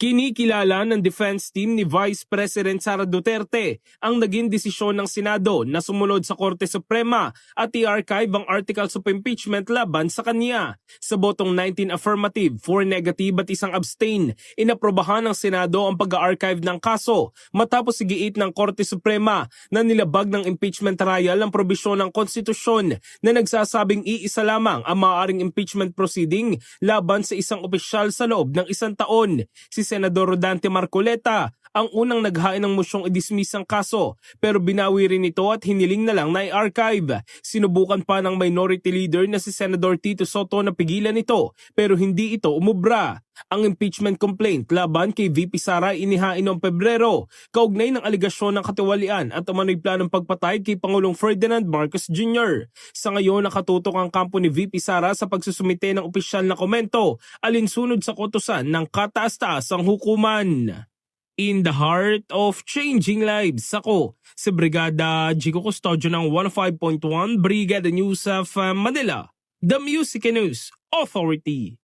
Kinikilala ng defense team ni Vice President Sara Duterte ang naging desisyon ng Senado na sumunod sa Korte Suprema at i-archive ang articles of impeachment laban sa kanya. Sa botong 19 affirmative, 4 negative at isang abstain, inaprobahan ng Senado ang pag-archive ng kaso matapos sigiit ng Korte Suprema na nilabag ng impeachment trial ang probisyon ng konstitusyon na nagsasabing iisa lamang ang maaaring impeachment proceeding laban sa isang opisyal sa loob ng isang taon. Si Senador Rodante Marcoleta ang unang naghain ng mosyong i-dismiss ang kaso pero binawi rin ito at hiniling na lang na i-archive. Sinubukan pa ng minority leader na si Senador Tito Soto na pigilan ito pero hindi ito umubra. Ang impeachment complaint laban kay VP Sara inihain noong Pebrero, kaugnay ng aligasyon ng katiwalian at umano'y planong pagpatay kay Pangulong Ferdinand Marcos Jr. Sa ngayon nakatutok ang kampo ni VP Sara sa pagsusumite ng opisyal na komento alinsunod sa kotosan ng kataas-taasang hukuman. In the heart of changing lives, ako si Brigada Jigo Custodio ng 105.1 Brigada News of Manila, the Music News Authority.